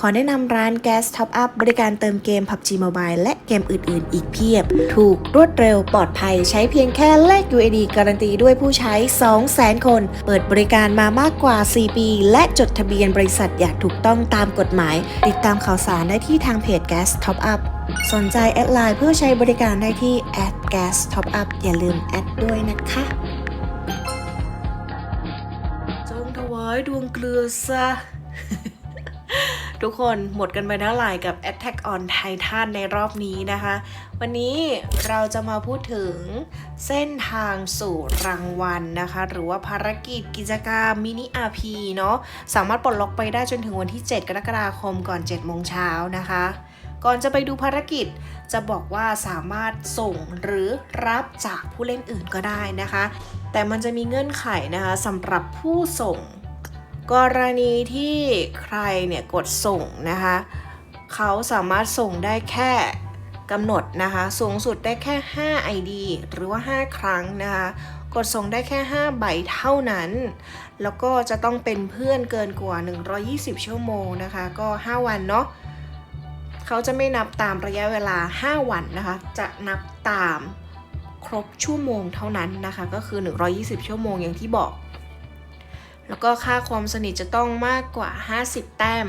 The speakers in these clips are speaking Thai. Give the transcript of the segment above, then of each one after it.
ขอแนะนำร้าน Gas Top Up บริการเติมเกม PUBG Mobile และเกมอื่น ๆ อีกเพียบ ถูกรวดเร็วปลอดภัย ใช้เพียงแค่แลก UAD การันตีด้วยผู้ใช้ 200,000 คน เปิดบริการมามากกว่า 4 ปี และจดทะเบียนบริษัทอย่างถูกต้องตามกฎหมาย ติดตามข่าวสารได้ที่ทางเพจ Gas Top Up สนใจแอดไลน์เพื่อใช้บริการได้ที่ @gas top up อย่าลืมแอดด้วยนะคะจงถวายดวงเกลือซะ ทุกคนหมดกันไปเท่าไหร่กับ Attack on Titan ในรอบนี้นะคะ วันนี้เราจะมาพูดถึงเส้นทางสู่รางวัลนะคะ หรือว่าภารกิจกิจกรรมมินิ RP เนาะสามารถปลดล็อกไปได้จนถึงวันที่ 7 กรกฎาคมก่อน 7 โมงเช้านะคะก่อนจะไปดูภารกิจจะบอกว่าสามารถส่งหรือรับจากผู้เล่นอื่นก็ได้นะคะ แต่มันจะมีเงื่อนไขนะคะสำหรับผู้ส่ง กรณีที่ใครเนี่ยกดส่งนะคะเขาสามารถส่งได้แค่กำหนดนะคะ สูงสุดได้แค่ 5 ID หรือว่า 5 ครั้งนะคะ กดส่งได้แค่ 5 ใบเท่านั้น แล้วก็จะต้องเป็นเพื่อนเกินกว่า 120 ชั่วโมงนะคะ ก็ 5 วันเนาะเขาจะไม่นับตามระยะเวลา 5 วันนะคะ จะนับตามครบชั่วโมงเท่านั้นนะคะ ก็คือ 120 ชั่วโมงอย่างที่บอก แล้วก็ค่าความสนิทจะต้องมากกว่า 50 แต้ม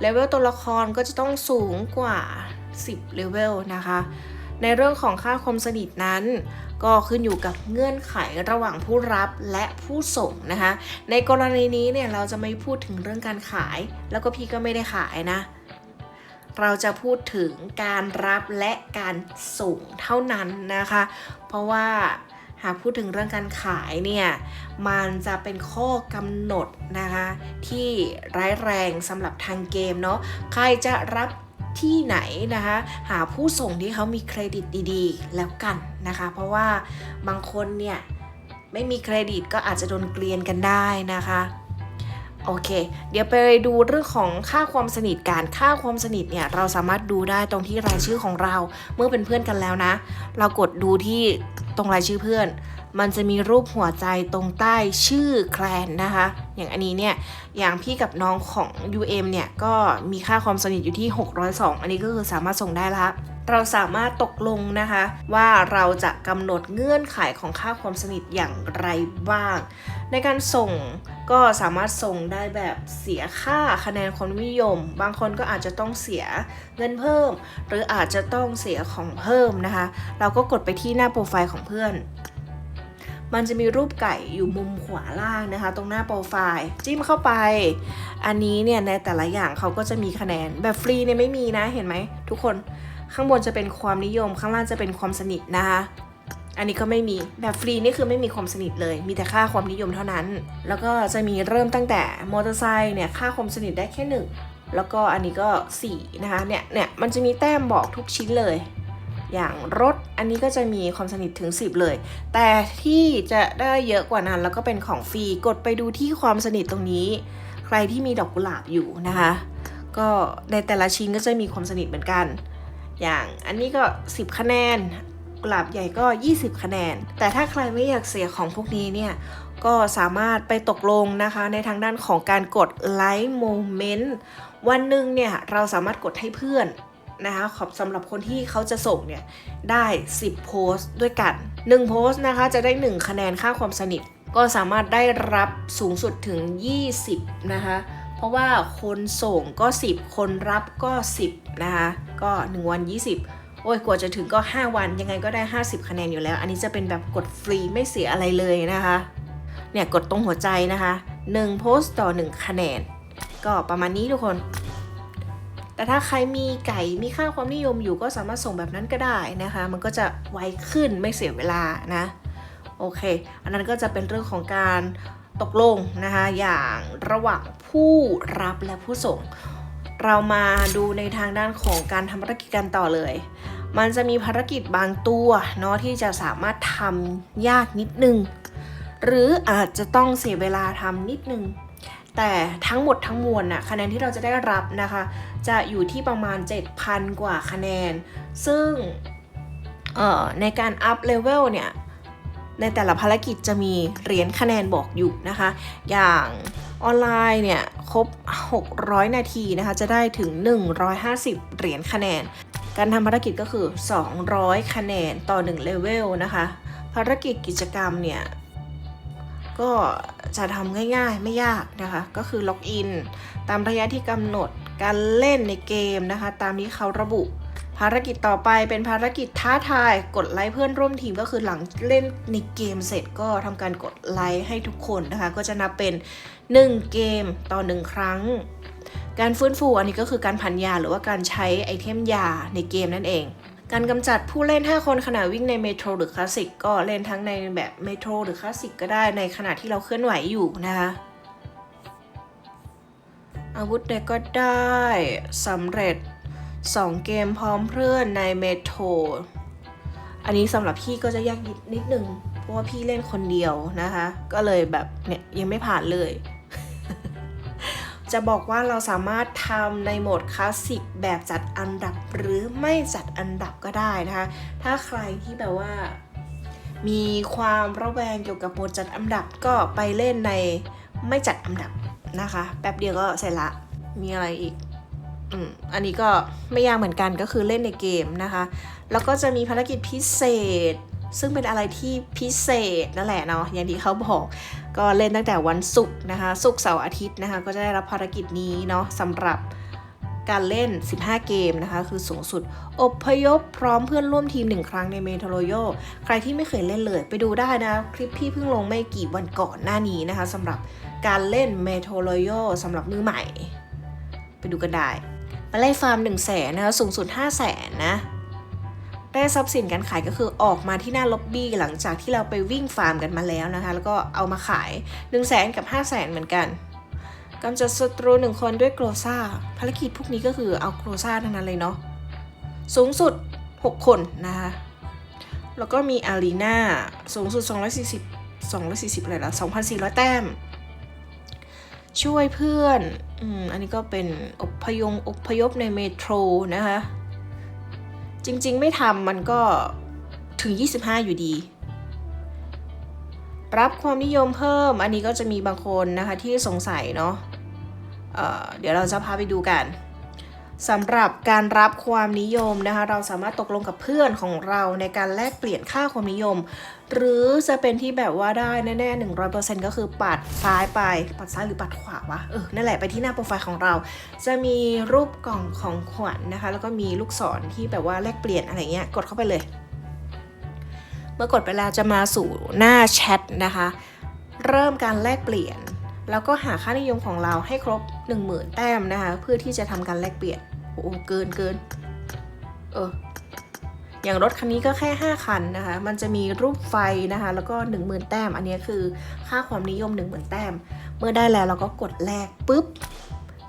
เลเวลตัวละครก็จะต้องสูงกว่า 10เลเวลนะคะ ในเรื่องของค่าความสนิทนั้น ก็ขึ้นอยู่กับเงื่อนไขระหว่างผู้รับและผู้ส่งนะคะ ในกรณีนี้เนี่ยเราจะไม่พูดถึงเรื่องการขาย แล้วก็พี่ก็ไม่ได้ขายนะเราจะพูดถึงการรับและการส่งเท่านั้นนะคะ เพราะว่า หากพูดถึงเรื่องการขายเนี่ย มันจะเป็นข้อกำหนดนะคะ ที่ร้ายแรงสำหรับทางเกมเนาะ ใครจะรับที่ไหนนะคะ หาผู้ส่งที่เขามีเครดิตดีๆ แล้วกันนะคะ เพราะว่าบางคนเนี่ย ไม่มีเครดิตก็อาจจะโดนเกลียนกันได้นะคะ โอเค เดี๋ยวไปดูเรื่องของค่าความสนิทการค่าความสนิทเนี่ยเราสามารถดูได้ตรงที่รายชื่อของเรา เมื่อเป็นเพื่อนกันแล้วนะ เรากดดูที่ตรงรายชื่อเพื่อน มันจะมีรูปหัวใจตรงใต้ชื่อแคลนนะคะ อย่างอันนี้เนี่ยอย่างพี่กับน้องของ UM เนี่ยก็มีค่าความสนิทอยู่ที่ 602 อันนี้ก็คือสามารถส่งได้ละ เราสามารถตกลงนะคะ ว่าเราจะกำหนดเงื่อนไขของค่าความสนิทอย่างไรบ้าง ในการส่งก็สามารถส่งได้แบบเสียค่าคะแนนความนิยม บางคนก็อาจจะต้องเสียเงินเพิ่ม หรืออาจจะต้องเสียของเพิ่มนะคะ เราก็กดไปที่หน้าโปรไฟล์ของเพื่อน มันจะมีรูปไก่อยู่มุมขวาล่างนะคะ ตรงหน้าโปรไฟล์จิ้มเข้าไป อันนี้เนี่ยในแต่ละอย่างเขาก็จะมีคะแนนแบบฟรีเนี่ยไม่มีนะเห็นไหมทุกคน ข้างบนจะเป็นความนิยม ข้างล่างจะเป็นความสนิทนะคะ อันนี้ก็ไม่มีแบบฟรีนี่คือไม่มีความสนิทเลย มีแต่ค่าความนิยมเท่านั้น แล้วก็จะมีเริ่มตั้งแต่มอเตอร์ไซค์เนี่ยค่าความสนิทได้แค่หนึ่งแล้วก็อันนี้ก็4นะคะเนี่ยเนี่ยมันจะมีแต้มบอกทุกชิ้นเลย อย่างรถอันนี้ก็จะมีความสนิทถึง 10 เลย แต่ที่จะได้เยอะกว่านั้น แล้วก็เป็นของฟรีกดไปดูที่ความสนิทตรงนี้ ใครที่มีดอกกุหลาบอยู่นะคะ ก็ในแต่ละชิ้นก็จะมีความสนิทเหมือนกัน อย่างอันนี้ก็ 10 คะแนน กุหลาบใหญ่ก็ 20 คะแนน แต่ถ้าใครไม่อยากเสียของพวกนี้เนี่ยก็สามารถไปตกลงนะคะในทางด้านของการกดไลค์โมเมนต์วันหนึ่งเนี่ยเราสามารถกดให้เพื่อนนะคะขอบสำหรับคนที่เขาจะส่งเนี่ยได้ 10 โพสต์ด้วยกัน 1 โพสต์นะคะจะได้ 1 คะแนนค่าความสนิท ก็สามารถได้รับสูงสุดถึง 20 นะคะ ราะว่าคนส่งก็ 10 คนรับก็ 10 นะคะ ก็ 1 วัน 20 โอ้ยกว่าจะถึงก็ 5 วันยังไงก็ได้ 50 คะแนนอยู่แล้ว อันนี้จะเป็นแบบกดฟรีไม่เสียอะไรเลยนะคะ เนี่ยกดตรงหัวใจนะคะ 1 โพสต์ต่อ 1 คะแนน ก็ประมาณนี้ทุกคน แต่ถ้าใครมีไก่มีค่าความนิยมอยู่ก็สามารถส่งแบบนั้นก็ได้นะคะ มันก็จะไวขึ้นไม่เสียเวลานะ โอเค อันนั้นก็จะเป็นเรื่องของการ ตกลงนะคะอย่างระหว่างผู้รับและผู้ส่ง เรามาดูในทางด้านของการทำภารกิจกันต่อเลย มันจะมีภารกิจบางตัวเนาะที่จะสามารถทำยากนิดนึง หรืออาจจะต้องเสียเวลาทำนิดนึงแต่ทั้งหมดทั้งมวลน่ะคะแนนที่เราจะได้รับนะคะ จะอยู่ที่ประมาณ 7,000 กว่าคะแนน ซึ่งเอ่อในการอัพเลเวลเนี่ย ในแต่ละภารกิจจะมีเหรียญคะแนนบอกอยู่นะคะ อย่างออนไลน์เนี่ยครบ 600 นาทีนะคะ จะได้ถึง 150 เหรียญคะแนน การทำภารกิจก็คือ 200 คะแนนต่อ1เลเวลนะคะ ภารกิจกิจกรรมเนี่ยก็จะทำง่ายๆ ไม่ยากนะคะ ก็คือล็อกอิน ตามระยะที่กำหนดการเล่นในเกมนะคะ ตามที่เขาระบุ ภารกิจต่อไปเป็นภารกิจท้าทายกดไลค์เพื่อนร่วมทีมก็คือหลังเล่นในเกมเสร็จก็ทำการกดไลค์ให้ทุกคนนะคะ ก็จะนับเป็น 1 เกมต่อ 1 ครั้ง การฟื้นฟูอันนี้ก็คือการพันยาหรือว่าการใช้ไอเทมยาในเกมนั่นเอง การกำจัดผู้เล่น 5 คนขณะวิ่งในเมโทรหรือคลาสสิกก็เล่นทั้งในแบบเมโทรหรือคลาสสิกก็ได้ในขณะที่เราเคลื่อนไหวอยู่นะคะอาวุธใดก็ได้สำเร็จ 2 เกมพร้อมเพื่อนในเมโทรอันนี้สำหรับพี่ก็จะยากนิดนึง เพราะว่าพี่เล่นคนเดียวนะคะ ก็เลยแบบเนี่ยยังไม่ผ่านเลย จะบอกว่าเราสามารถทำในโหมดคลาสสิกแบบจัดอันดับหรือไม่จัดอันดับก็ได้นะคะ ถ้าใครที่แบบว่า มีความระแวงเกี่ยวกับโหมดจัดอันดับก็ไปเล่นในไม่จัดอันดับนะคะ แป๊บเดียวก็เสร็จละ มีอะไรอีก อืมอันนี้ก็ไม่ยากเหมือนกันก็คือเล่นในเกมนะคะ แล้วก็จะมีภารกิจพิเศษ ซึ่งเป็นอะไรที่พิเศษนั่นแหละเนาะอย่างที่เขาบอกก็เล่นตั้งแต่วันศุกร์นะคะศุกร์เสาร์อาทิตย์นะคะ ก็จะได้รับภารกิจนี้เนาะสำหรับการเล่น 15 เกมนะคะ คือสูงสุดอพยพพร้อมเพื่อนร่วมทีมหนึ่งครั้งในเมโทรโย ใครที่ไม่เคยเล่นเลย ไปดูได้นะ คลิปพี่เพิ่งลงไม่กี่วันก่อนหน้านี้นะคะสำหรับการเล่นเมโทรโยสำหรับมือใหม่ ไปดูกันได้ มาไล่ฟาร์ม1 0 0 0 0แสนนะคะสูงสุด 5 0 0แสนนะได้ทรัพย์สินการขายก็คือออกมาที่หน้าล็อบบี้หลังจากที่เราไปวิ่งฟาร์มกันมาแล้วนะคะ แล้วก็เอามาขาย 1 0 0 0 0แสนกับ 5 0 0แสนเหมือนกันกำจัดศัตรูหนึ่งคนด้วยโกรซาภารกิจพวกนี้ก็คือเอาโกรซาทั้งนั้นเลยเนาะสูงสุด 6 คนนะคะแล้วก็มีอารีนาสูงสุด 240 240อะไรละ2,400 แต้ม ช่วยเพื่อน อืมอันนี้ก็เป็นอพยงอพยพในเมโทรนะคะ จริงๆไม่ทำมันก็ถึง 25 อยู่ดี รับความนิยมเพิ่ม อันนี้ก็จะมีบางคนนะคะที่สงสัยเนาะเเดี๋ยวเราจะพาไปดูกัน สำหรับการรับความนิยมนะคะ เราสามารถตกลงกับเพื่อนของเราในการแลกเปลี่ยนค่าความนิยม หรือจะเป็นที่แบบว่าได้แน่ๆ100%ก็คือปัดซ้ายไป ปัดซ้ายหรือปัดขวาวะเออนั่นแหละไปที่หน้าโปรไฟล์ของเรา จะมีรูปกล่องของขวัญนนะคะ แล้วก็มีลูกศรที่แบบว่าแลกเปลี่ยนอะไรเงี้ยกดเข้าไปเลย เมื่อกดไปแล้วจะมาสู่หน้าแชทนะคะ เริ่มการแลกเปลี่ยนแล้วก็หาค่านิยมของเราให้ครบ 10,000 แต้มนะคะ เพื่อที่จะทำการแลกเปลี่ยน โอ้โหเกินเกินเอออย่างรถคันนี้ก็แค่ 5 คันนะคะ มันจะมีรูปไฟนะคะ แล้วก็ 10,000 แต้ม อันนี้คือค่าความนิยม 10,000 แต้ม เมื่อได้แล้วเราก็กดแลกปุ๊บ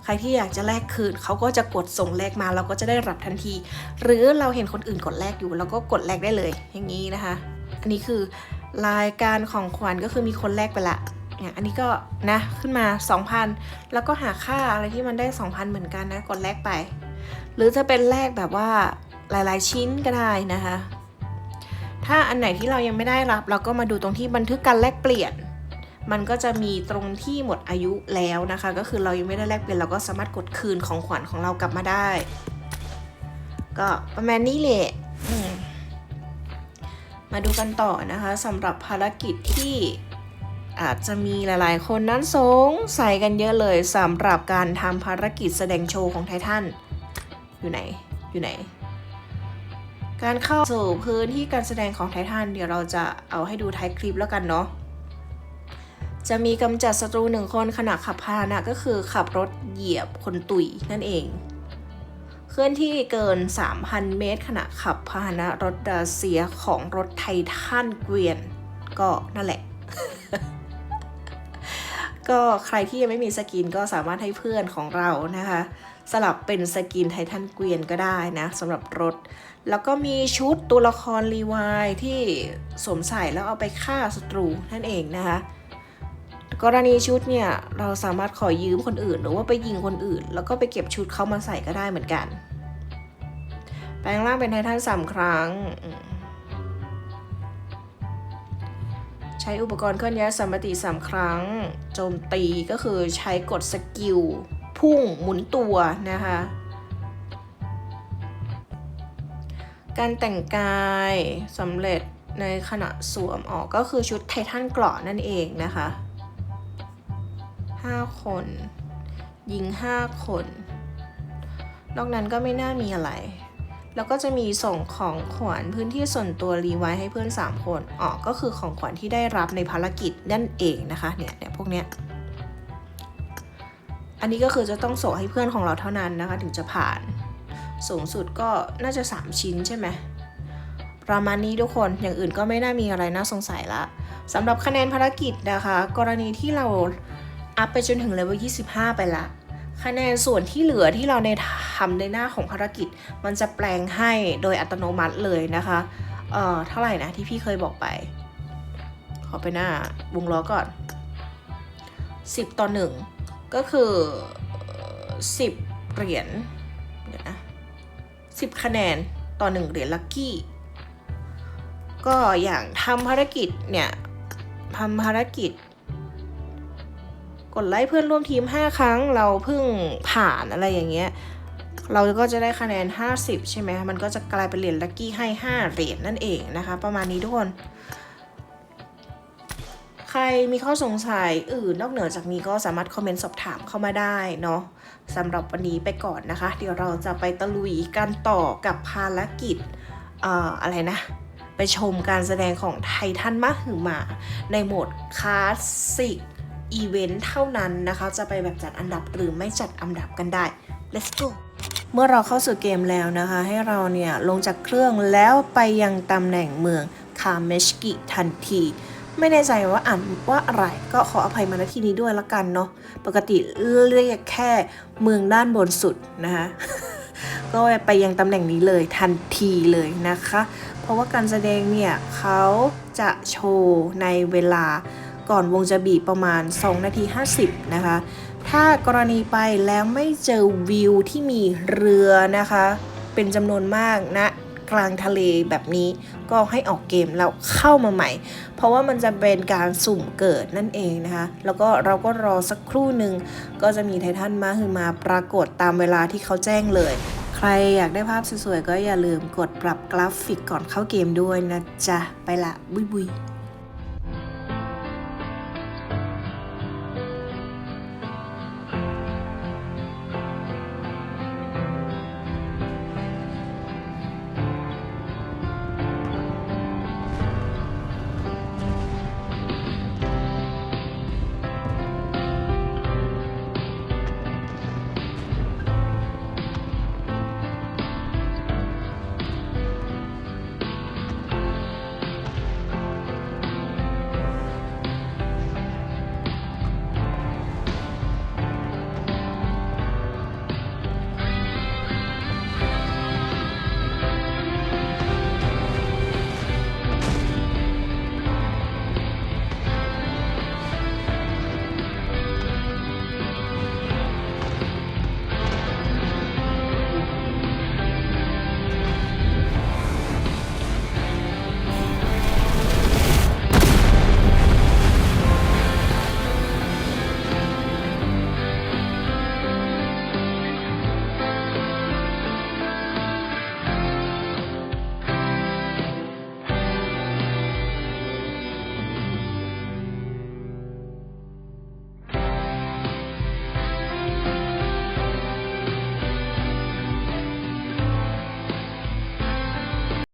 ใครที่อยากจะแลกคืนเขาก็จะกดส่งแลกมา เราก็จะได้รับทันที หรือเราเห็นคนอื่นกดแลกอยู่เราก็กดแลกได้เลย อย่างนี้นะคะ อันนี้คือรายการของขวัญก็คือมีคนแลกไปละเนี่ยอันนี้ก็นะขึ้นมา 2,000 แล้วก็หาค่าอะไรที่มันได้ 2,000 เหมือนกันนะ กดแลกไป หรือจะเป็นแลกแบบว่าหลาย ๆ ชิ้นก็ได้นะคะ ถ้าอันไหนที่เรายังไม่ได้รับ เราก็มาดูตรงที่บันทึกการแลกเปลี่ยน มันก็จะมีตรงที่หมดอายุแล้วนะคะ ก็คือเรายังไม่ได้แลกเปลี่ยนเราก็สามารถกดคืนของขวัญของเรากลับมาได้ ก็ประมาณนี้แหละอืมมาดูกันต่อนะคะสำหรับภารกิจที่อาจจะมีหลายๆ คนนั้นสงสัยกันเยอะเลยสำหรับการทำภารกิจแสดงโชว์ของไททัน อยู่ไหน อยู่ไหน การเข้าสู่พื้นที่การแสดงของไททันเดี๋ยวเราจะเอาให้ดูท้ายคลิปแล้วกันเนาะ จะมีกำจัดศัตรูหนึ่งคนขณะขับพาหนะก็คือขับรถเหยียบคนตุยนั่นเอง เคลื่อนที่เกิน 3,000 เมตร ขณะขับพาหนะรถดาเซียของรถไททันเกวียน ก็นั่นแหละก็ใครที่ยังไม่มีสกินก็สามารถให้เพื่อนของเรานะคะ สลับเป็นสกินไททันเกวียนก็ได้นะสำหรับรถ แล้วก็มีชุดตัวละครรีวายที่สวมใส่แล้วเอาไปฆ่าศัตรูนั่นเองนะคะ กรณีชุดเนี่ยเราสามารถขอยืมคนอื่น หรือว่าไปยิงคนอื่น แล้วก็ไปเก็บชุดเขามาใส่ก็ได้เหมือนกัน แปลงร่างเป็นไททันสามครั้งใช้อุปกรณ์เคลื่อนย้ายสมมิติสามครั้ง โจมตีก็คือใช้กดสกิล พุ่งหมุนตัวนะคะ การแต่งกายสำเร็จในขณะสวมออกก็คือชุดไททันเกราะนั่นเองนะคะ 5 คน ยิง 5 คน นอกนั้นก็ไม่น่ามีอะไร แล้วก็จะมีส่งของขวัญพื้นที่ส่วนตัวรีไว้ให้เพื่อน 3 คน ออกก็คือของขวัญที่ได้รับในภารกิจนั่นเองนะคะ เนี่ยเนี่ยพวกเนี้ย อันนี้ก็คือจะต้องส่งให้เพื่อนของเราเท่านั้นนะคะ ถึงจะผ่านสูงสุดก็น่าจะ 3 ชิ้นใช่ไหมประมาณนี้ทุกคนอย่างอื่นก็ไม่น่ามีอะไรน่าสงสัยละสำหรับคะแนนภารกิจนะคะ กรณีที่เราอัพไปจนถึงเลเวล25 ไปละคะแนนส่วนที่เหลือที่เราในทำในหน้าของภารกิจ มันจะแปลงให้โดยอัตโนมัติเลยนะคะเอ่อเท่าไหร่นะที่พี่เคยบอกไป ขอไปหน้าวงล้อก่อน 10 ต่อ 1 ก็คือ 10 เหรียญเดี๋ยวนะ10คะแนนต่อ 1 เหรียญลัคกี้ ก็อย่างทำภารกิจเนี่ยทำภารกิจ กดไลค์เพื่อนร่วมทีม 5 ครั้งเราเพิ่งผ่านอะไรอย่างเงี้ยเราก็จะได้คะแนน 50 ใช่ไหมมันก็จะกลายเป็นเหรียญลัคกี้ให้ 5 เหรียญนั่นเองนะคะ ประมาณนี้ทุกคน ใครมีข้อสงสัยอื่นนอกเหนือจากนี้ก็สามารถคอมเมนต์สอบถามเข้ามาได้เนาะสำหรับวันนี้ไปก่อนนะคะ เดี๋ยวเราจะไปตะลุยกันต่อกับภารกิจเอ่ออะไรนะ ไปชมการแสดงของไททันมาหือมา ในโหมดคลาสสิกอีเวนต์เท่านั้นนะคะ จะไปแบบจัดอันดับหรือไม่จัดอันดับกันได้ let's go เมื่อเราเข้าสู่เกมแล้วนะคะ ให้เราเนี่ยลงจากเครื่องแล้วไปยังตำแหน่งเมืองคาเมชกิทันที ไม่แน่ใจว่าอ่านว่าอะไรก็ขออภัยมาณที่นี้ด้วยละกันเนาะปกติเรียกแค่เมืองด้านบนสุดนะคะก็ไปยังตำแหน่งนี้เลยทันทีเลยนะคะ เพราะว่าการแสดงเนี่ยเขาจะโชว์ในเวลาก่อนวงจะบีบประมาณ 2 นาที 50 นะคะ ถ้ากรณีไปแล้วไม่เจอวิวที่มีเรือนะคะ เป็นจำนวนมากณนะ กลางทะเลแบบนี้ ก็ให้ออกเกมแล้วเข้ามาใหม่ เพราะว่ามันจะเป็นการสุ่มเกิดนั่นเองนะคะ แล้วก็เราก็รอสักครู่หนึ่งก็จะมีไททันมาคือมาปรากฏตามเวลาที่เขาแจ้งเลย ใครอยากได้ภาพสวยๆก็อย่าลืมกดปรับกราฟิกก่อนเข้าเกมด้วยนะจ๊ะ ไปละบุยบุย